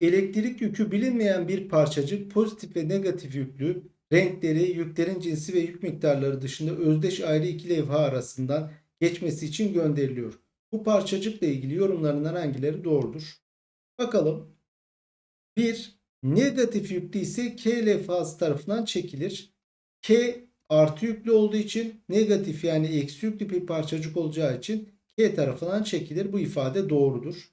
Elektrik yükü bilinmeyen bir parçacık pozitif ve negatif yüklü renkleri, yüklerin cinsi ve yük miktarları dışında özdeş ayrı iki levha arasından geçmesi için gönderiliyor. Bu parçacıkla ilgili yorumlarından hangileri doğrudur? Bakalım. 1. Negatif yüklü ise K levhası tarafından çekilir. K artı yüklü olduğu için negatif yani eksi yüklü bir parçacık olacağı için K tarafından çekilir. Bu ifade doğrudur.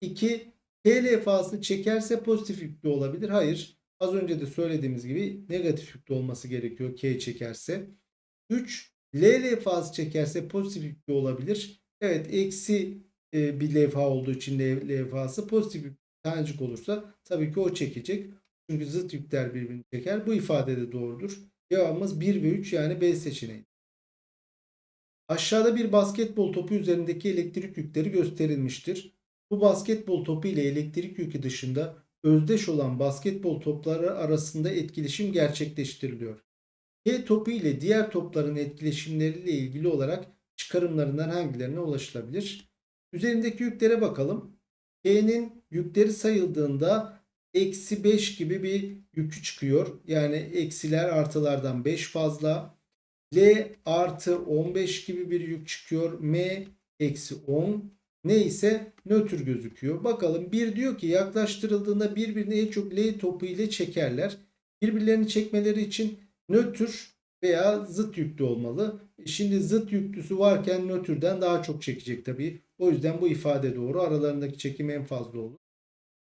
2. K levhası çekerse pozitif yüklü olabilir. Hayır. Az önce de söylediğimiz gibi negatif yüklü olması gerekiyor K çekerse. 3. L levhası çekerse pozitif yüklü olabilir. Evet eksi e, bir levha olduğu için levhası pozitif yüklü tanecik olursa tabii ki o çekecek. Çünkü zıt yükler birbirini çeker. Bu ifade de doğrudur. Cevabımız 1 ve 3 yani B seçeneği. Aşağıda bir basketbol topu üzerindeki elektrik yükleri gösterilmiştir. Bu basketbol topu ile elektrik yükü dışında özdeş olan basketbol topları arasında etkileşim gerçekleştiriliyor. K topu ile diğer topların etkileşimleriyle ilgili olarak çıkarımlarından hangilerine ulaşılabilir? Üzerindeki yüklere bakalım. K'nin yükleri sayıldığında eksi 5 gibi bir yükü çıkıyor. Yani eksiler artılardan 5 fazla. L artı 15 gibi bir yük çıkıyor. M eksi 10 neyse nötr gözüküyor. Bakalım bir diyor ki yaklaştırıldığında birbirini en çok L topu ile çekerler. Birbirlerini çekmeleri için nötr veya zıt yüklü olmalı. Şimdi zıt yüklüsü varken nötrden daha çok çekecek tabii. O yüzden bu ifade doğru. Aralarındaki çekim en fazla olur.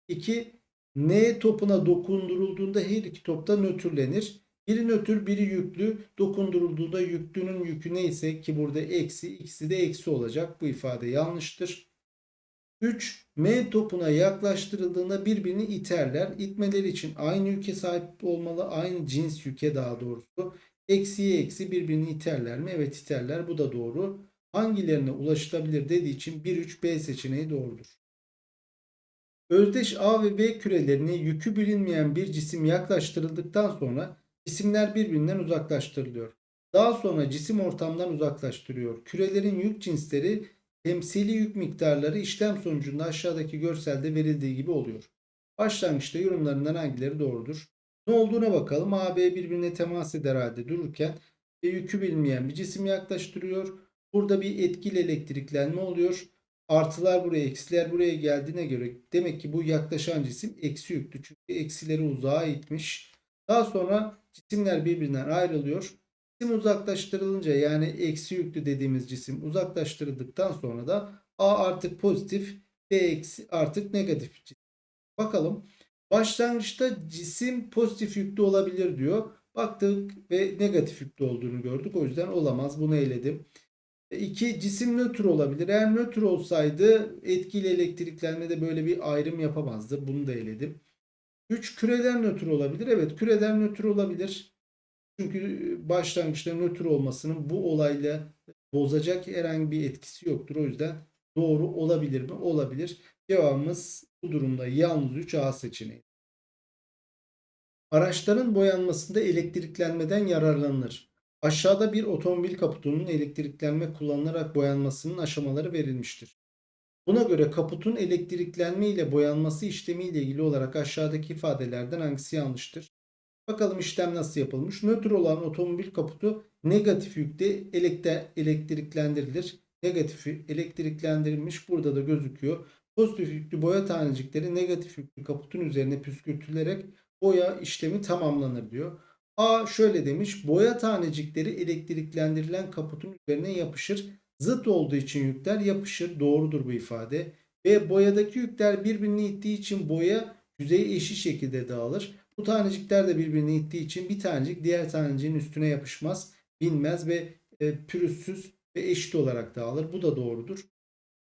2. N topuna dokundurulduğunda her iki topta nötrlenir. Biri nötr biri yüklü. Dokundurulduğunda yüklünün yükü neyse ki burada eksi ikisi de eksi olacak. Bu ifade yanlıştır. 3. M topuna yaklaştırıldığında birbirini iterler. İtmeleri için aynı yüke sahip olmalı. Aynı cins yüke daha doğrusu. Eksiye eksi birbirini iterler mi? Evet iterler. Bu da doğru. Hangilerine ulaşılabilir dediği için 1-3 B seçeneği doğrudur. Özdeş A ve B kürelerine yükü bilinmeyen bir cisim yaklaştırıldıktan sonra cisimler birbirinden uzaklaştırılıyor. Daha sonra cisim ortamdan uzaklaştırıyor. Kürelerin yük cinsleri temsili yük miktarları işlem sonucunda aşağıdaki görselde verildiği gibi oluyor. Başlangıçta yorumlarından hangileri doğrudur? Ne olduğuna bakalım. A, B birbirine temas eder halde dururken e, yükü bilmeyen bir cisim yaklaştırıyor. Burada bir etkili elektriklenme oluyor. Artılar buraya, eksiler buraya geldiğine göre demek ki bu yaklaşan cisim eksi yüklü. Çünkü eksileri uzağa itmiş. Daha sonra cisimler birbirinden ayrılıyor. Cisim uzaklaştırılınca yani eksi yüklü dediğimiz cisim uzaklaştırıldıktan sonra da A artık pozitif, B eksi artık negatif. Bakalım. Başlangıçta cisim pozitif yüklü olabilir diyor. Baktık ve negatif yüklü olduğunu gördük. O yüzden olamaz. Bunu eledim. 2. Cisim nötr olabilir. Eğer nötr olsaydı etkili elektriklenmede böyle bir ayrım yapamazdı. Bunu da eledim. 3. Küreler nötr olabilir. Evet küreler nötr olabilir. Çünkü başlangıçta nötr olmasının bu olayla bozacak herhangi bir etkisi yoktur. O yüzden doğru olabilir mi? Olabilir. Cevabımız bu durumda yalnız 3 A seçeneği. Araçların boyanmasında elektriklenmeden yararlanılır. Aşağıda bir otomobil kaputunun elektriklenme kullanılarak boyanmasının aşamaları verilmiştir. Buna göre kaputun elektriklenme ile boyanması işlemi ile ilgili olarak aşağıdaki ifadelerden hangisi yanlıştır? Bakalım işlem nasıl yapılmış. Nötr olan otomobil kaputu negatif yükte elektriklendirilir. Negatif elektriklendirilmiş burada da gözüküyor. Pozitif yüklü boya tanecikleri negatif yüklü kaputun üzerine püskürtülerek boya işlemi tamamlanır diyor. A şöyle demiş. Boya tanecikleri elektriklendirilen kaputun üzerine yapışır. Zıt olduğu için yükler yapışır. Doğrudur bu ifade. Ve boyadaki yükler birbirini ittiği için boya yüzeye eşit şekilde dağılır. Bu tanecikler de birbirini ittiği için bir tanecik diğer taneciğin üstüne yapışmaz, binmez ve e, pürüzsüz ve eşit olarak dağılır. Bu da doğrudur.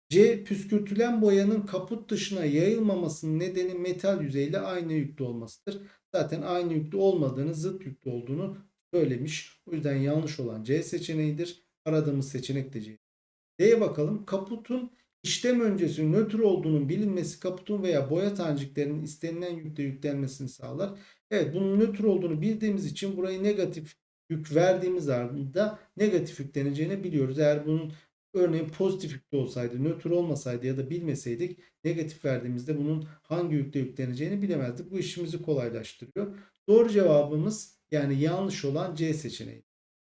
C. Püskürtülen boyanın kaput dışına yayılmamasının nedeni metal yüzeyle aynı yüklü olmasıdır. Zaten aynı yüklü olmadığını, zıt yüklü olduğunu söylemiş. O yüzden yanlış olan C seçeneğidir. Aradığımız seçenek de C. D'ye bakalım. Kaputun işlem öncesi nötr olduğunun bilinmesi kaputun veya boya taneciklerinin istenilen yükle yüklenmesini sağlar. Evet bunun nötr olduğunu bildiğimiz için burayı negatif yük verdiğimiz anda negatif yükleneceğini biliyoruz. Eğer bunun Örneğin pozitif yüklü olsaydı, nötr olmasaydı ya da bilmeseydik negatif verdiğimizde bunun hangi yükle yükleneceğini bilemezdik. Bu işimizi kolaylaştırıyor. Doğru cevabımız yani yanlış olan C seçeneği.